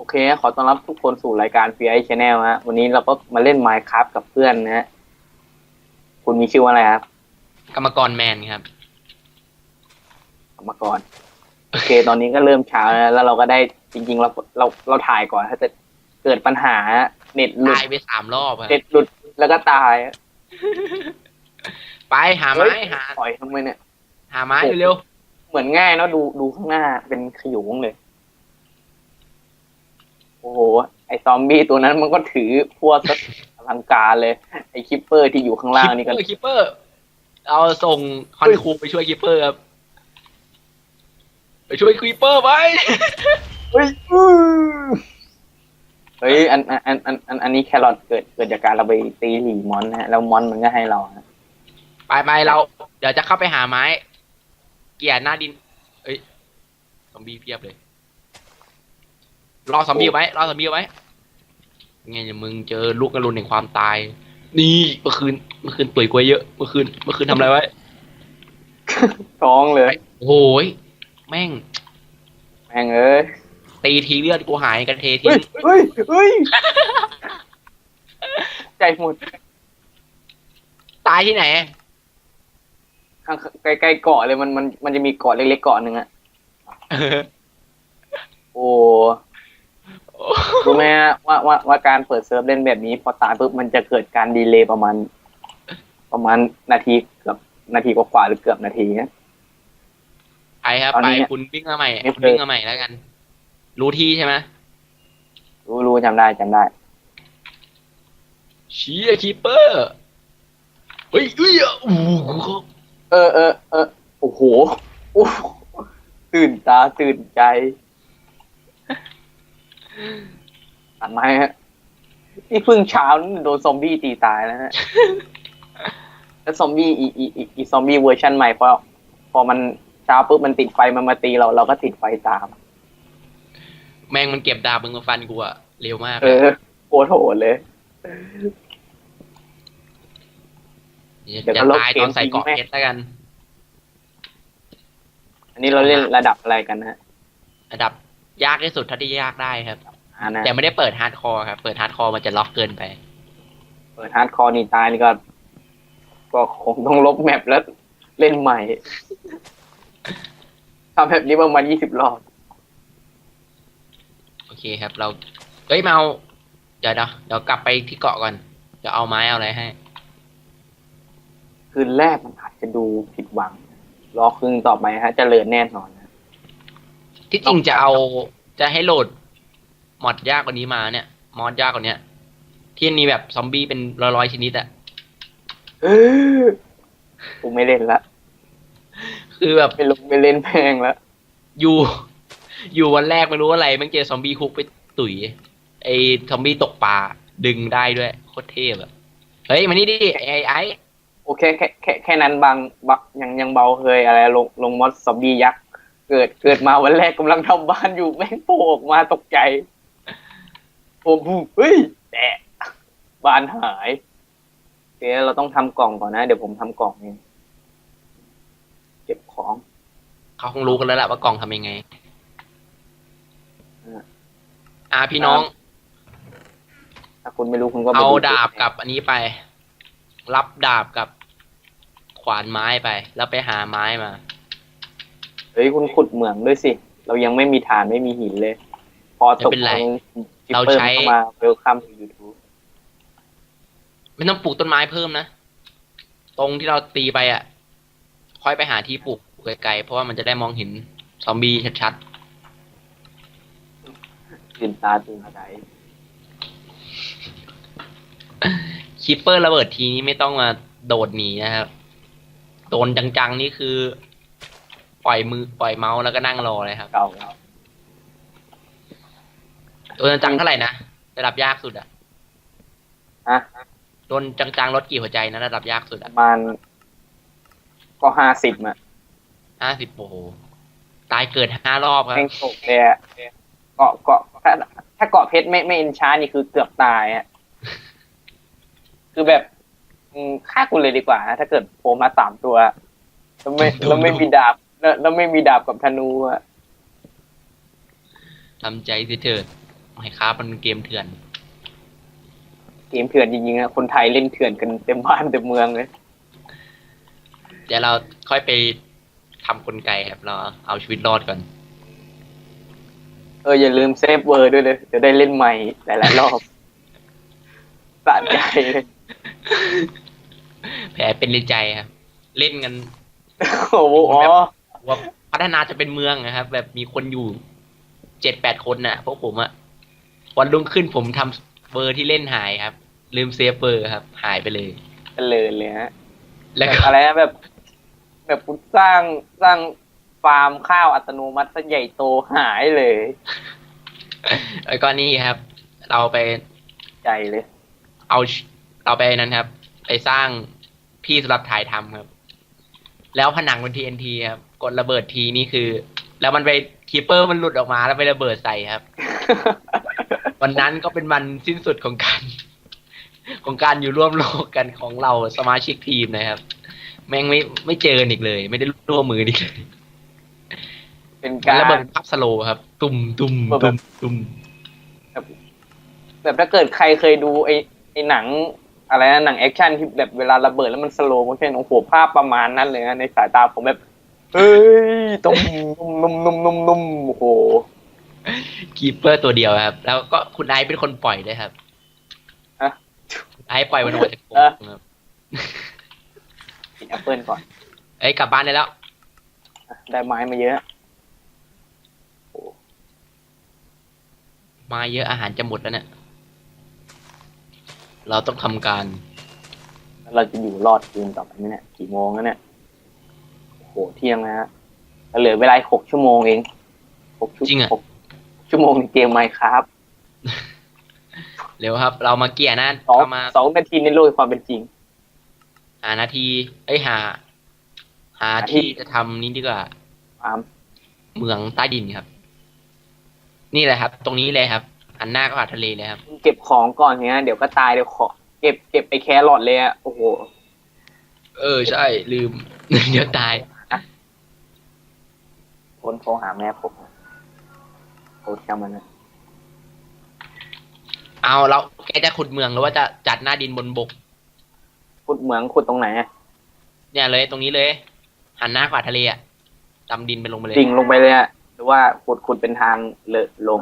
โอเค ขอต้อนรับทุกคนสู่รายการ f ีไอชแนลฮะ วันนี้เราก็มาเล่น Minecraft กับเพื่อนนะฮะ คุณมีชื่อว่าอะไรครับ กรรมกรแมนครับ กรรมกร โอเค ตอนนี้ก็เริ่มเช้าแล้ว แล้วเราก็ได้จริง ๆ เราเราเราถ่ายก่อน ถ้าจะเกิดปัญหาเน็ตหลุดตายไปสามรอบอะเน็ตหลุดแล้วก็ตาย ไปหาไม้เฮ้ยหาปล่อยทำไมเนี่ย หาไม้เร็วเหมือนง่ายเนาะดูดูข้างหน้าเป็นขยุงเลย โอ้โห ไอซอมบี้ตัวนั้นมันก็ถือพวกสักอลังการเลย ไอคิปเปอร์ที่อยู่ข้างๆล่างนี่ก็คิปเปอร์เราส่งคอนคูไปช่วยคิปเปอร์ครับ ไปช่วยคิปเปอร์ไว้เฮ้ยอื้อเฮ้ยอันอันอันอันอันอันนี้แครอทเกิดเกิดจากการเราไปตีหลีมอนนะฮะแล้วมอนมันก็ให้เราฮะไปไปเรา เดี๋ยวจะเข้าไปหาไม้ เกียร์หน้าดิน เอ้ยซอมบี้เพียบเลย รอซอมบี้ไว้รอซอมบี้ไว้ไงเนี่ยมึงเจอลูกกระลุนแห่งความตาย นี่เมื่อคืนเมื่อคืนตุ๋ยกล้วยเยอะเมื่อคืนเมื่อคืนทำอะไรไว้ท้องเลยโอ้ยแม่ง แม่งเอ้ยตีทีเลือดกูหายกันเททีเฮ้ยเฮ้ยเฮ้ยใจหมดตายที่ไหนข้างใกล้ๆเกาะเลยมันมันมันจะมีเกาะเล็กๆเกาะหนึ่งอะโอ้ รู้ไหมฮะว่าว่าว่าการเปิดเซิร์ฟเล่นแบบนี้ พอตายปุ๊บมันจะเกิดการดีเลย์ประมาณ ประมาณนาทีเกือบนาทีกว่าๆหรือเกือบนาทีนะไปครับตอนไปนี้คุณวิ่งมาใหม่ไม่เคย คุณวิ่งมาใหม่แล้วกัน รู้ที่ใช่ไหมรู้รู้จำได้จำได้เชียคีเปอร์เฮ้ยเอ้ยอะโอ้โหเออเออเออโอ้โหโอ้โหตื่นตาตื่นใจ ตัดไม้ฮะนี่เพิ่งเช้านี่โดนซอมบี้ตีตายแล้วฮะแล้วซอมบี้อีอีอีอีซอมบี้เวอร์ชันใหม่พอพอมันเช้าปุ๊บมันติดไฟมันมาตีเราเราก็ติดไฟตาม แม่งมันเก็บดาบมึงมาฟันกูอะเร็วมากเออโคตรโหดเลยเดี๋ยวก็จะลบตายเกตมอนใส่เกราะทิ้งแม่งเพชรแล้วกัน อันนี้เราเล่นระดับอะไรกันนะฮะ ระดับยากที่สุดเท่าที่ยากได้ครับ อ่านะแต่ไม่ได้เปิดฮาร์ดคอร์ครับ เปิดฮาร์ดคอร์มันจะล็อกเกินไป เปิดฮาร์ดคอร์นี่ตายนี่ก็ ก็คงต้องลบแมปแล้วเล่นใหม่ทำแบบนี้ประมาณยี่สิบรอบ โอเคครับ เราเฮ้ยมาเอาเดี๋ยวเดี๋ยวเดี๋ยวกลับไปที่เกาะก่อนเดี๋ยวเอาไม้เอาอะไรให้ คืนแรกมันอาจจะดูผิดหวัง รอคืนต่อไปฮะเจะเริญแน่นอนนะที่จริงจะเอาจะให้โหลด มอดยากกว่านี้มาเนี่ย มอดยากกว่าเนี้ยที่มีแบบซอมบี้เป็นร้อยๆชนิดอะเออกูไม่เล่นละ คือแบบไปลงไปเล่นแพงแล้วอยู่ อยู่วันแรกไม่รู้อะไรแม่งเจอซอมบี้คุกไปตุ๋ย ไอ้ซอมบี้ตกปลาดึงได้ด้วยโคตรเท่แบบเฮ้ยมานี่ดิไอ้ไอ้ไอ้โอเคแค่แค่แค่นั้นบางบางยังยังเบาเคยอะไรลงลงมอสซอมบี้ยักษ์เกิดเกิดมาวันแรกกำลังทำบ้านอยู่แม่งโผล่ออกมาตกใจ ผมพูดเฮ้ยแต่บ้านหายเดี๋ยวเราต้องทำกล่องก่อนนะ เดี๋ยวผมทำกล่องเองเก็บของเขาคงรู้กันแล้วแหละว่ากล่องทำยังไงอ่าอ่าพี่น้อง ถ้าคุณไม่รู้คุณก็ไปเอาดาบกับอันนี้ไป รับดาบกับขวานไม้ไป แล้วไปหาไม้มา เฮ้ยคุณขุดเหมืองด้วยสิ เรายังไม่มีฐานไม่มีหินเลย พอตกไม่เป็นไร ลง เรา Keeper ใช้ เข้ามาเวลคัมทูยูทูบไม่ต้องปลูกต้นไม้เพิ่มนะ ตรงที่เราตีไปอะ ค่อยไปหาที่ปลูกไกลๆ เพราะว่ามันจะได้มองเห็นซอมบี้ชัดตื่นตาตื่นใจๆคิปเปอร์ระเบิดทีนี้ไม่ต้องมาโดดหนีนะครับ โดนจังๆนี่คือ ปล่อยมือปล่อยเมาส์แล้วก็นั่งรอเลยครับ เก่าแล้ว โดนจังๆเท่าไหร่นะระดับยากสุดอะฮะโดนจังๆลดกี่หัวใจนะระดับยากสุดปอะระมาณก็ห้าสิบอะห้าสิบโอ้โหตายเกิดห้ารอบครับแม่งตกเลยอะเกาะเกาะถ้าถ้าเกาะเพชรไม่ไม่เอ็นชาร์นี่คือเกือบตายอะ คือแบบอืมฆ่ากูเลยดีกว่านะถ้าเกิดโผล่มาสามตัว แล้วไม่แล้วไม่มีดาบแล้วแล้วไม่มีดาบกับธนูอะทำใจสิเถิด ไมครับมันเกมเถื่อน เกมเถื่อนจริงๆนะคนไทยเล่นเถื่อนกันเต็มบ้านเต็มเมืองเลย เดี๋ยวเราค่อยไปทำกลไกครับเราเอาชีวิตรอดก่อน เอออย่าลืมเซฟเวอร์ด้วยเลยจะได้เล่นใหม่หลายๆรอบสะใจเลยแผลเป็นในใจครับ เล่นกันโอ้โหอ๋อว่าพัฒนาจะเป็นเมืองนะครับ แบบมีคนอยู่เจ็ดแปดคนน่ะพวกผมอะ วันรุ่งขึ้นผมทำเวอร์ที่เล่นหายครับ ลืมเซฟเวอร์ครับ หายไปเลยเจริญเลยฮะแล้วแบบก็อะไรนะแบบ แบบคุณสร้างสร้างฟาร์มข้าวอัตโนมัติซะใหญ่โตหายเลยแล้วก็นี่ครับ เราไปใจเลย เอาเราไปนั้นครับ ไปสร้างที่สำหรับถ่ายทำครับ แล้วผนังบน TNT ครับ กดระเบิดทีนี่คือ แล้วมันไปคีเปอร์มันหลุดออกมาแล้วไประเบิดใส่ครับ วันนั้นก็เป็นวันสิ้นสุดของการของการอยู่ร่วมโลกกันของเราสมาชิกทีมนะครับ แม่งไม่ไม่เจอกันอีกเลย ไม่ได้ร่วมมือกันอีกเลยเป็นกาการรระเบิดภาพสโลว์ครับ ตุ่มตุ่มตุ่มตุ่มแบบถ้าเกิดใครเคยดูไอ้ไอ้หนัง อะไรนะหนังแอคชั่นที่แบบเวลาระเบิดแล้วมันสโลว์โมชั่นโอ้โหภาพประมาณนั้นเลยนะในสายตาผมแบบเฮ้ยตุ้มนุ่มนุ่มนุ่มนุ่มโอ้โห คีเปอร์ตัวเดียวครับ แล้วก็คุณไอซ์เป็นคนปล่อยด้วยครับฮะคุณไอซ์ปล่อยมันออกมาจากกรงเออครับกินแอปเปิลก่อนเอ้ยกลับบ้านได้แล้ว อะได้ไม้มาเยอะ มาเยอะอาหารจะหมดแล้วเนี่ย เราต้องทำการแล้วเราจะอยู่รอดคืนต่อไปไหมเนี่ยกี่โมงแล้วเนี่ยโอ้โหเที่ยงนะฮะแล้วเหลือเวลาอีกหกชั่วโมงเองหกชั่วจริงอะหก ชั่วโมงในเกมไมครับเร็วครับ เรามาเกี่ยนะสองเรามาสองนาทีในโลกแห่งความเป็นจริง หานาทีเอ้ยหา หาหาที่ที่จะทำนี้ดีกว่าฟาร์มเมืองใต้ดินครับ นี่แหละครับ ตรงนี้เลยครับหันหน้าก็หาทะเลเลยครับ เก็บของก่อนเนี่ยเดี๋ยวก็ตายเดี๋ยวขอเก็บเก็บไอ้แครอทเลยอะโอ้โห เออใช่ลืม เดี๋ยวตาย คนโทรหาแม่ผม โทรเชื่อมันนะเอาเราแกจะขุดเมืองหรือว่าจะจัดหน้าดินบนบก ขุดเหมืองขุดตรงไหนอะเนี่ยเลยตรงนี้เลย หันหน้าขวาทะเลอะดำดินไปลงไปเลย ดิ่งลงไปเลยอะหรือว่าขุดขุดเป็นทางเลอะลง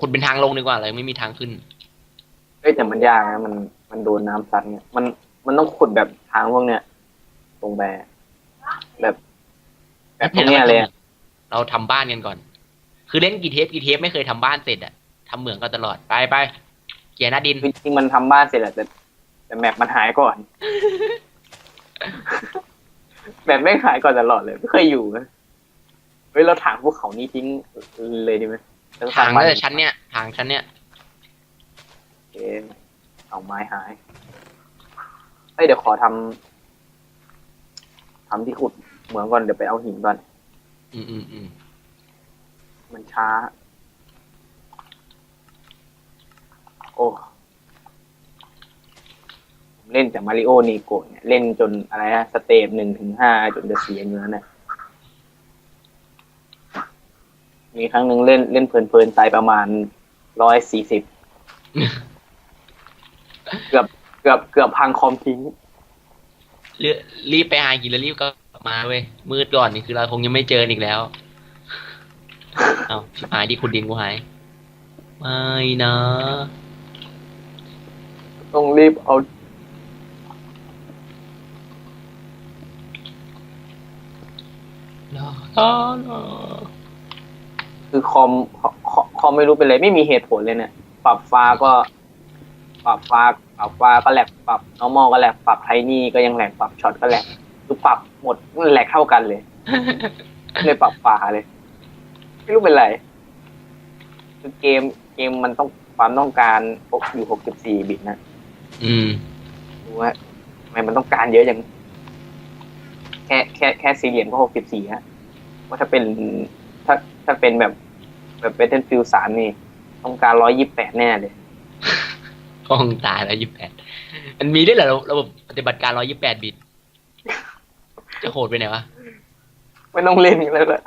ขุดเป็นทางลงดีกว่าเลยไม่มีทางขึ้นเอ้ยแต่มันยากนะมันมันโดนน้ำซัดเนี่ยมันมันต้องขุดแบบทางพวกเนี้ยลงไปแบบ แบบพวกเนี้ยเลยอะเราทำบ้านกันก่อน คือเล่นกี่เทปกี่เทปไม่เคยทำบ้านเสร็จอะทำเหมืองก็ตลอดไปไปเกียร์หน้าดินจริงๆมันทำบ้านเสร็จแหละแต่แต่แมปมันหายก่อนแบบไม่งหายก่อนตลอดเลย ไม่เคยอยู่นะเฮ้ยเราถางภูเขานี้ทิ้งเลยดีไหมแล้วก็สทาร้งบ้แล้วแต่ชั้นเนี้ยทางชั้นเนี้ยโอเคเอาไม้หายเฮ้ยเดี๋ยวขอทำทำที่ขุดเหมืองก่อนเดี๋ยวไปเอาหินก่อน อืมอืมอืม มันช้า โอ้ผมเล่นแต่มาริโอนีโกะเนี่ยเล่นจนอะไรนะสเตปหนึ่งถึงห้าจนจะเสียเนื้อเนี่ยมีครั้งหนึ่งเล่นเล่นเพลินๆตายประมาณร้อยสี่สิบเกือบเกือบเกือบพังคอมทิ้งรีบรีบไปหากินแล้วรีบกลับมาเว้ยมืดก่อนนี่คือเราคงยังไม่เจออีกแล้ว เอาชิบหายที่คุณดินกูหาย ไม่นะ ต้องรีบเอาลาลาลาคือคอมคอมคอมไม่รู้เป็นไรไม่มีเหตุผลเลยเนี่ย ปรับฟ้าก็ ปรับฟ้า ปรับฟ้าก็แหลกปรับ normal ก็แหลกปรับไทนี่ก็ยังแหลกปรับช็อตก็แหลกคือปรับหมดมันแหลกเท่ากันเลยเลยปรับฟ้าเลย ไม่รู้เป็นไรคือเกมเกมมันต้องความต้องการอยู่หกสิบสี่บิตนะ อืมดูว่าทำไมมันต้องการเยอะอย่าง แค่แค่แค่สี่เหลี่ยมก็หกสิบสี่ฮะว่าถ้าเป็นถ้าถ้าเป็นแบบแบบเป็นเทนฟิลสามนี่ ต้องการร้อยยี่แปดแน่เลยห้องตายแล้วยี่แปดมันมีด้วยเหรอระระบบปฏิบัติการร้อยยี่แปดบิต จะโหดไปไหนวะ ไม่ต้องเล่นกันแล้วละ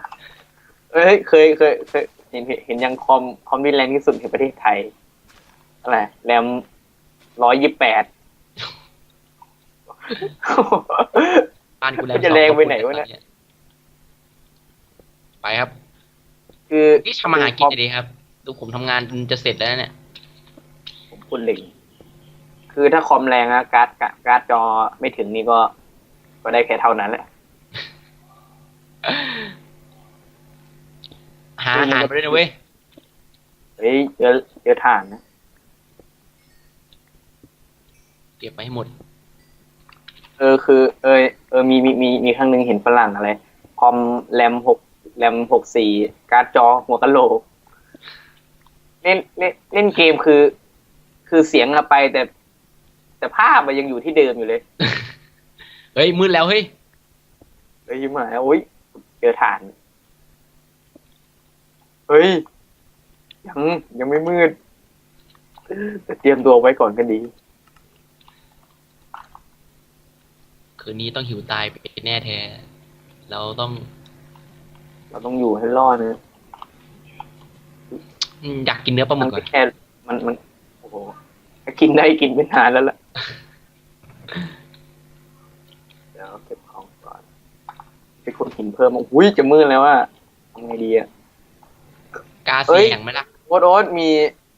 เอ้ยเคยเคยเคยเคเห็นเห็นเห็นยังคอมคอมที่แรงที่สุดในประเทศไทยอะไรแรมร้อยยี่แปดบ้านกูแรงจะแรงไปไหนวะเนี่ยไปครับ คือนี่ทำอาหารกินดีครับ ดูผมทำงานจะเสร็จแล้วเนี่ยผมพูดเหล็งคือถ้าคอมแรงอะการ์ดการ์ดการ์ดจอไม่ถึงนี่ก็ ก็ได้แค่เท่านั้นแหละ หา อาหารไปด้วยนะเว้ยเฮ้ยเจอะเจอถ่านนะเก็บไปให้หมด เออคือ เออเออมีมีมีมีครั้งหนึ่งเห็นฝรั่งอะไรคอมแรมหกแรมหกสี่การ์ดจอหัวกะโหลกเล่นเล่นเล่นเกมคือ คือเสียงอะไปแต่ แต่ภาพมันยังอยู่ที่เดิมอยู่เลย เฮ้ยมืดแล้วเฮ้ย เฮ้ยยิ้มหายโอ้ยเจอถ่าน เฮ้ย ยังยังไม่มืดแต่เตรียมตัวไว้ก่อนก็ดี คืนนี้ต้องหิวตายไปแน่แท้ เราต้องเราต้องอยู่ให้รอดนะอืมอยากกินเนื้อปลาหมึมันกก่อนแค่มันมันโอ้โหถ้ากินได้กินไม่นานแล้วล่ะ เดี๋ยวเก็บของก่อนไปขุดหินเพิ่มอุ้ยจะมืดแล้วว่าทำไงดีอะ กาเอ้เสียยงไหมล่ะโอ๊ตโอ๊ตมี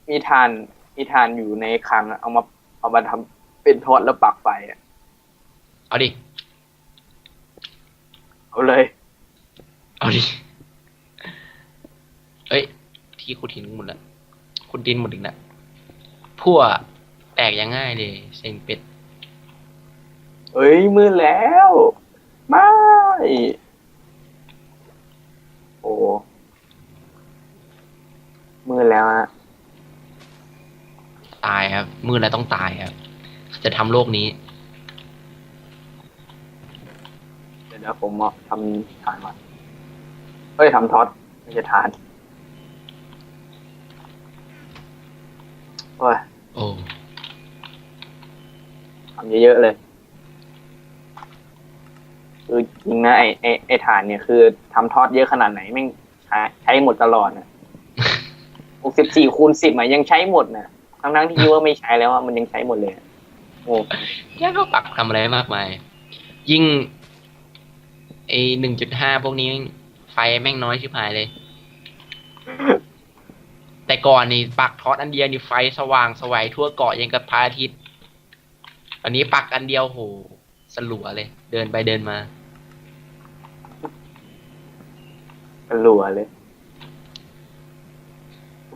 มีทานมีทานอยู่ในคลังอะเอามาเอามาทำเป็นทอดแล้วปักไฟอะเอาดิ เอาเลย เอาดิ เอ้ย ที่ขุดหินหมดแล้วขุดดินหมดอีกแล้วพั่วแตกยังง่ายเลยเซ็งเป็ด เอ้ย มืดแล้ว ไม่ โอ้ มืดแล้วฮะตายครับ มืดแล้วต้องตายครับ จะทำโลกนี้ เดี๋ยวนะผมเอาทำทานก่อนเฮ้ยทำท็อตไม่ใช่ทานโอ้ยโอ้ทำเยอะๆเลย คือจริงนะไอไอไอฐานเนี่ยคือทำทอดเยอะขนาดไหนแม่งใช้ใช้หมดตลอดนะ หกสิบสี่คูณสิบอะยังใช้หมดนะทั้งทั้งๆที่คิดว่าไม่ใช้แล้วอะมันยังใช้หมดเลยอะโอ้แค่ก็ปักทำอะไรมากมาย ยิ่งไอหนึ่งจุดห้าพวกนี้แม่งไฟแม่งน้อยชิบหายเลย แต่ก่อนนี่ปักทอดอันเดียวนี่ไฟสว่างสวัยทั่วเกาะยังกับพระอาทิตย์ตอนนี้ปักอันเดียวโหสลัวเลย เดินไปเดินมากระลัวเลยโอ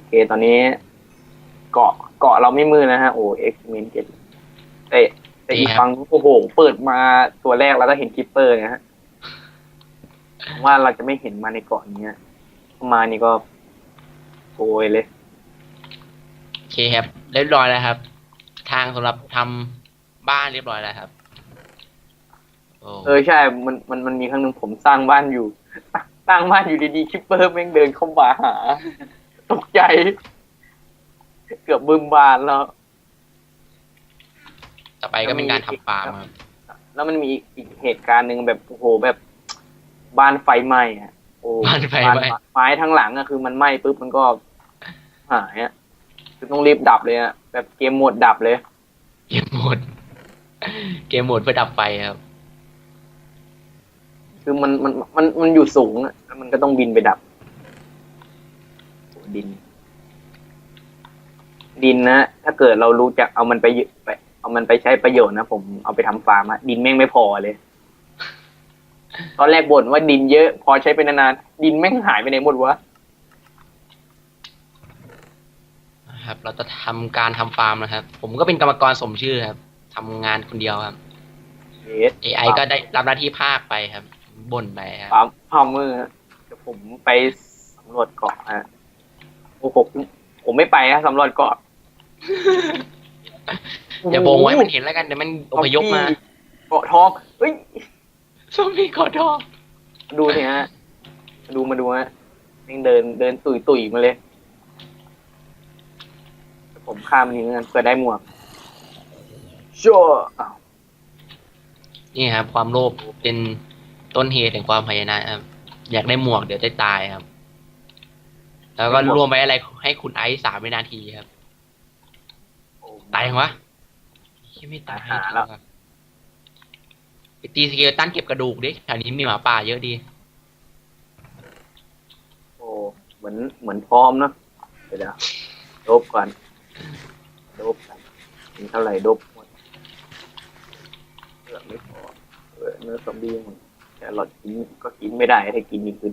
เคตอนนี้ เกาะเกาะเราไม่มือนะฮะ โอ้เอ็กซ์เมนเกตเอ้ยแต่อีกดีครับฝั่งโอ้โห เปิดมาตัวแรกแล้วก็เห็นคิปเปอร์นะฮะผมว่าเราจะไม่เห็นมาในเกาะนี้อะมานี่ก็โอยเลยโอเคครับเรียบร้อยแล้วครับ ทางสำหรับทำบ้านเรียบร้อยแล้วครับโอ้เออใช่ มันมันมันมีครั้งหนึ่งผมสร้างบ้านอยู่ สร้างบ้านอยู่ดีๆคิปเปอร์แม่งเดินเข้ามาหา ตกใจ เกือบบึมบานแล้ว ต่อไปก็เป็นการทำฟาร์มครับแล้วมันมีอีกอีกเหตุการณ์หนึ่งแบบโอ้โหแบบบ้านไฟไหม้อะโอ้บ้านไฟไหม้ไม้ทั้งหลังอะคือมันไหม้ปุ๊บมันก็หายอะคือต้องรีบดับเลยอะแบบเกมโหมดดับเลย เกมโหมด เกมโหมดเพื่อดับไฟครับ คือมันมันมันมันอยู่สูงอะแล้วมันก็ต้องบินไปดับโอ้ ดิน ดินนะ ถ้าเกิดเรารู้จักเอามันไปยึไปเอามันไปใช้ประโยชน์นะผมเอาไปทำฟาร์มอะดินแม่งไม่พอเลย ตอนแรกบ่นว่าดินเยอะ พอใช้ไปนานๆดินแม่งหายไปไหนหมดวะครับ เราจะทำการทำฟาร์มนะครับ ผมก็เป็นกรรมกรสมชื่อครับทำงานคนเดียวครับเ AI ก็ได้รับหน้าที่ภาคไปครับบ่นไปครับฟาร์มฟาร์มเมอร์ฮะเดี๋ยวผมไปสำรวจเกาะฮะโอ้โห ผมผมไม่ไปนะสำรวจเกาะอย่าโบงไว้มันเห็นแล้วกันเดี๋ยวมันอพยพมาเกาะทองเฮ้ยซอมบี้กอดทอง ดูสิฮะมาดูมาดูฮะแม่งเดินเดินตุยตุยมาเลย ผมข้ามมันนี้เหมือนกันเพื่อได้หมวกชัวอ้าวนี่ครับ ความโลภเป็นต้นเหตุแห่งความพยานะครับอยากได้หมวกเดี๋ยวจะตายครับ แล้วก็รวมไว้อะไรให้คุณไอซ์สามวินาทีครับโอ้ตายยังวะยังไม่ตายหาแล้วไปตีสเกลตันเก็บกระดูกดิแถวนี้มีหมาป่าเยอะดี โอ้ เหมือนเหมือนพร้อมเนาะเดี๋ยวเดี๋ยวโดบก่อนโดบกันมีเท่าไหร่โดบหมดเลือดไม่พอเออเนื้อซอมบี้มันแต่หลอดกินก็กินไม่ได้ถ้ากินนี่คือ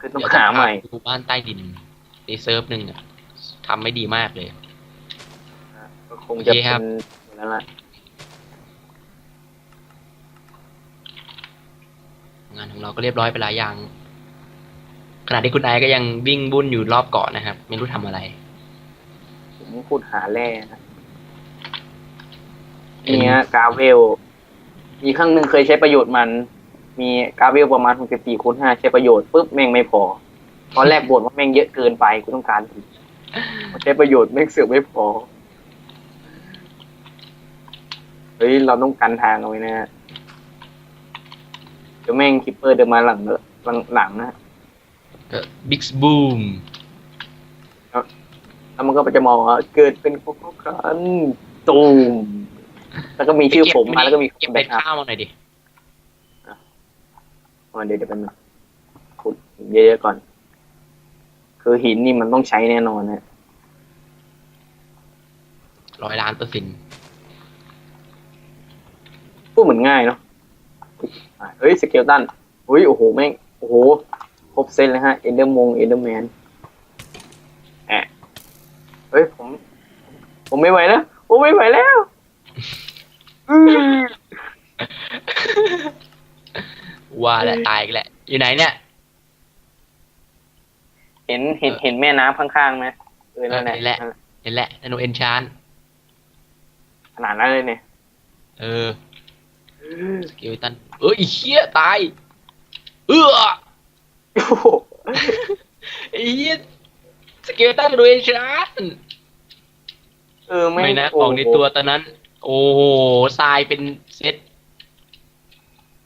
คือต้องเดี๋ยวจะหาใหม่พดูบ้านใต้ดินในเซิร์ฟหนึ่งอะทำไม่ดีมากเลย ก็คงจะโอเคครัเป็บนอย่างนั้นแหละงานของเราก็เรียบร้อยไปหลายอย่างขณะที่คุณไอซ์ก็ยังวิ่งบุ่นอยู่รอบเกาะนะครับ ไม่รู้ทำอะไร ผมพูดหาแร่นะเนี่ยกาเวล มีครั้งหนึ่งเคยใช้ประโยชน์มัน มีกาเวลประมาณ64คูณ5ใช้ประโยชน์ปุ๊บแม่งไม่พอ ตอนแรกบ่นว่าแม่งเยอะเกินไปกูต้องการอีกพอใช้ประโยชน์แม่งเสือกไม่พอ เฮ้ยเราต้องกันทางเอาไว้นะฮะเดี๋ยวแม่งคิปเปอร์เดินมาหลังหลังหลังนะบิ๊กบูมแล้วมันก็จะมองว่าเกิดเป็นพวกกันตูมแล้วก็มีชื่อผมมาแล้วก็มีเก็บแบ็เป็กดอัพข้าวมาหน่อยดิอ๋อ เดี๋ยวเดี๋ยวเป็นงขุดหินเยอะๆก่อน คือหินนี่มันต้องใช้แน่นอนนะร้อยล้านเปอร์เซ็นต์พูดเหมือนง่ายเนาะอะเฮ้ยสเกลตันเฮ้ยโอ้โหแม่งโอ้โหครบเซตเลยฮะเอนเดอร์มงเอนเดอร์แมนแอะเฮ้ยผม ผมไม่ไหวแล้วผมไม่ไหวแล้ว อื้อ ว่าแหละตายอีกแหละ อยู่ไหนเนี่ย เห็นเห็นเห็นแม่น้ำข้างๆไหมเออนั่นแหละเห็นแหละนั่นแหละเห็นแหละธนูเอนชานขนาดนั้นเลยเนี่ย เออสเกลตัน เออไอีเหี้ยตาย เออโอ้โหไอ้เหี้ยสเกลตันธนูเอนชานเออไม่ไม่นะโอ้ขโหองในตัวตอนนั้น โอ้โหทรายเป็นเซต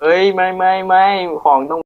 เอ้ยไม่ไม่ไม่ของต้อง